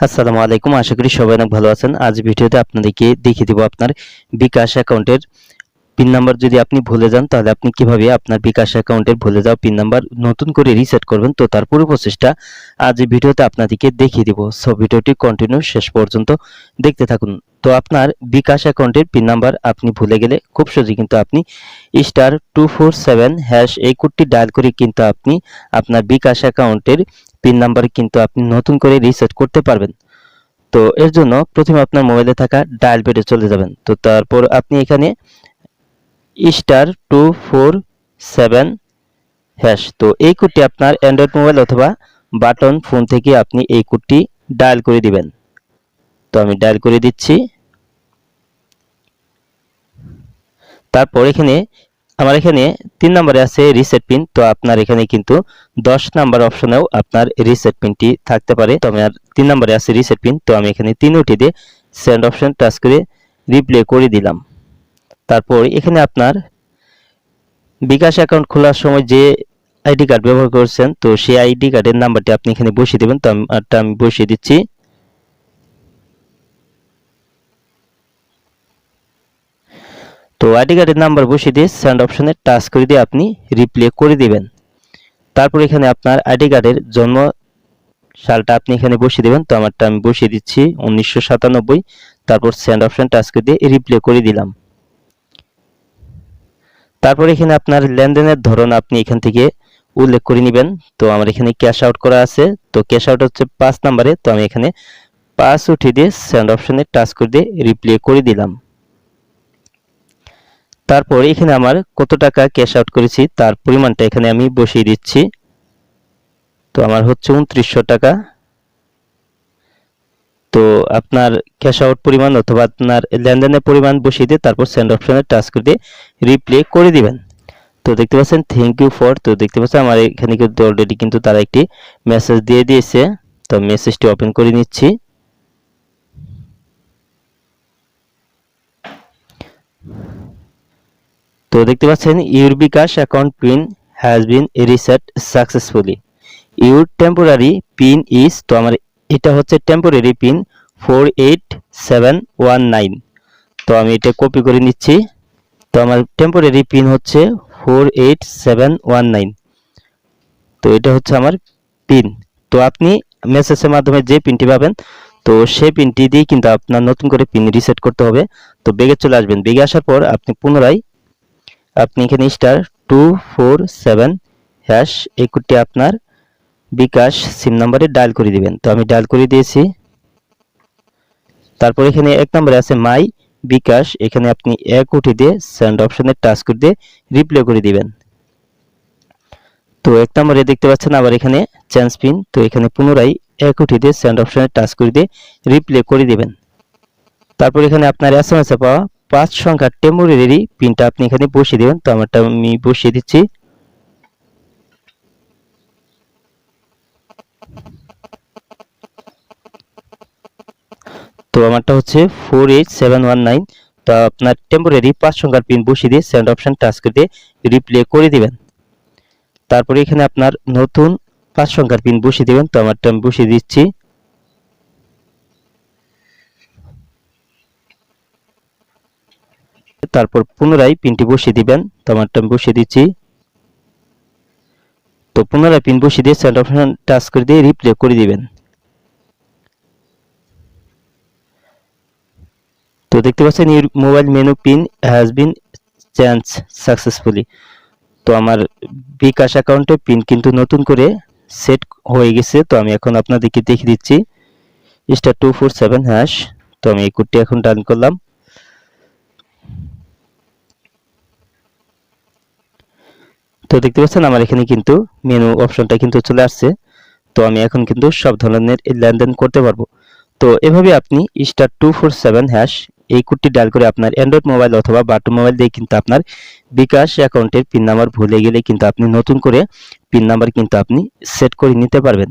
আসসালামু আলাইকুম। আশা করি সবাই অনেক ভালো আছেন। আজ ভিডিওতে আপনাদেরকে দেখিয়ে দিব আপনার বিকাশ অ্যাকাউন্টের পিন নাম্বার। যদি আপনি ভুলে যান, তাহলে আপনি কীভাবে আপনার বিকাশ অ্যাকাউন্টের ভুলে যাওয়া পিন নাম্বার নতুন করে রিসেট করবেন, তো তার পুরো প্রসেসটা আজ ভিডিওতে আপনাদেরকে দেখিয়ে দিব। সো, ভিডিওটি কন্টিনিউ শেষ পর্যন্ত দেখতে থাকুন। তো, আপনার বিকাশ অ্যাকাউন্টের পিন নাম্বার আপনি ভুলে গেলে খুব সহজে কিন্তু আপনি star two four seven hash এই কোডটি ডায়াল করে কিন্তু আপনি আপনার বিকাশ অ্যাকাউন্টের পিন নাম্বার কিন্তু আপনি নতুন করে রিসেট করতে পারবেন। তো এর জন্য প্রথমে আপনার মোবাইলে থাকা ডায়াল পেডে চলে যাবেন। তো তারপর আপনি এখানে star two four seven hash তো এই কোডটি আপনার অ্যান্ড্রয়েড মোবাইল অথবা বাটন ফোন থেকে আপনি এই কোডটি ডায়াল করে দিবেন। তো আমি ডায়াল করে দিচ্ছি। তারপর এখানে আমার এখানে তিন নম্বরে আছে রিসেট পিন তো আপনার এখানে কিন্তু দশ নাম্বার অপশনেও আপনার রিসেট পিনটি থাকতে পারে। তো আমার তিন নম্বরে আছে রিসেট পিন তো আমি এখানে তিন ওটি দিয়ে সেন্ড অপশন টাচ করে রিপ্লে করে দিলাম। তারপর এখানে আপনার বিকাশ অ্যাকাউন্ট খোলার সময় যে আইডি কার্ড ব্যবহার করছেন, তো সেই আইডি কার্ডের নাম্বারটি আপনি এখানে বসিয়ে দেবেন। তো আমি বসিয়ে দিচ্ছি। তো আইডি কার্ডের নাম্বার বসিয়ে দিয়ে সেন্ড অপশনে টাচ করে দিয়ে আপনি রিপ্লে করে দিবেন। তারপর এখানে আপনার আইডি কার্ডের জন্ম সালটা আপনি এখানে বসিয়ে দেবেন। তো আমারটা আমি বসিয়ে দিচ্ছি উনিশশো সাতানব্বই। তারপর সেন্ড অপশন টাচ করে দিয়ে রিপ্লে করে দিলাম। তারপর এখানে আপনার লেনদেনের ধরন আপনি এখান থেকে উল্লেখ করে নেবেন। তো আমার এখানে ক্যাশ আউট করা আছে। তো ক্যাশ আউট হচ্ছে পাঁচ নাম্বারে। তো আমি এখানে পাঁচ উঠিয়ে দিয়ে সেন্ড অপশনে টাচ করে দিয়ে রিপ্লে করে দিলাম। তারপর এখানে আমার কত টাকা ক্যাশ আউট করেছি, তার পরিমাণটা এখানে আমি বসিয়ে দিচ্ছি। তো আমার হচ্ছে উনত্রিশশো টাকা। তো আপনার ক্যাশ আউট পরিমাণ অথবা আপনার লেনদেনের পরিমাণ বসিয়ে দিয়ে তারপর সেন্ড অপশনে টাচ করে দিয়ে রিপ্লে করে দিবেন। তো দেখতে পাচ্ছেন থ্যাংক ইউ ফর তো দেখতে পাচ্ছেন আমার এখানে কিন্তু অলরেডি কিন্তু তারা একটি মেসেজ দিয়ে দিয়েছে। তো মেসেজটি ওপেন করে নিচ্ছি। তো দেখতে পাচ্ছেন your bKash account PIN has been reset successfully your temporary PIN is তো আমার এটা হচ্ছে temporary PIN four eight seven one nine তো আমি এটা কপি করে নিচ্ছি। তো আমার টেম্পোরারি পিন হচ্ছে four eight seven one nine তো এটা হচ্ছে আমার পিন তো আপনি মেসেজের মাধ্যমে যে পিনটি পাবেন, তো সেই পিনটি দিয়ে কিন্তু আপনার নতুন করে পিন রিসেট করতে হবে। তো বেগে চলে আসবেন। বেগে আসার পর আপনি পুনরায় আপনি এখানে star two four seven hash এই কোডটি আপনার বিকাশ সিম নাম্বারে ডায়াল করে দিবেন। তো আমি ডায়াল করে দিয়েছি। তারপর এখানে এক নম্বরে আছে মাই বিকাশ। এখানে আপনি এক উঠে দিয়ে সেন্ড অপশনে টাচ করে দিয়ে রিপ্লে করে দিবেন। তো এক নম্বরে দেখতে পাচ্ছেন আবার এখানে চেঞ্জ পিন তো এখানে পুনরায় এক উঠে দিয়ে সেন্ড অপশনে টাচ করে দিয়ে রিপ্লে করে দিবেন। তারপর এখানে আপনার এস এম এস পাওয়া পাঁচ সংখ্যার টেম্পোরারি পিনটা আপনি এখানে বসিয়ে দেবেন। তো আমারটা আমি বসিয়ে দিচ্ছি। তো আমারটা হচ্ছে four eight seven one nine তো আপনার টেম্পোরারি পাঁচ সংখ্যার পিন বসিয়ে দিয়ে সেন্ড অপশন টাচ করে দিয়ে রিপ্লে করে দিবেন। তারপরে এখানে আপনার নতুন পাঁচ সংখ্যার পিন বসিয়ে দিবেন। তো আমারটা আমি বসিয়ে দিচ্ছি। তারপর পুনরায় পিনটি বসিয়ে দিবেন। তো আমারটা আমি বসিয়ে দিচ্ছি। তো পুনরায় পিন বসিয়ে দিয়ে সেন্ড অপশন টাচ করে দিয়ে রিপ্লে করে দিবেন। তো দেখতে পাচ্ছেন your mobile menu PIN has been change successfully তো আমার বিকাশ অ্যাকাউন্টে পিন কিন্তু নতুন করে সেট হয়ে গেছে। তো আমি এখন আপনাদেরকে দেখিয়ে দিচ্ছি। Star two four seven hash তো আমি এই কোডটি এখন ডান করলাম। তো দেখতে পাচ্ছেন আমার এখানে কিন্তু মেনু অপশনটা কিন্তু চলে আসছে। তো আমি এখন কিন্তু সব ধরনের লেনদেন করতে পারব। তো এভাবে আপনি star two four seven hash এই কোডটি ডায়াল করে আপনার অ্যান্ড্রয়েড মোবাইল অথবা বাটন মোবাইল দিয়ে কিন্তু আপনার বিকাশ অ্যাকাউন্টের পিন নাম্বার ভুলে গেলে কিন্তু আপনি নতুন করে পিন নাম্বার কিন্তু আপনি সেট করে নিতে পারবেন।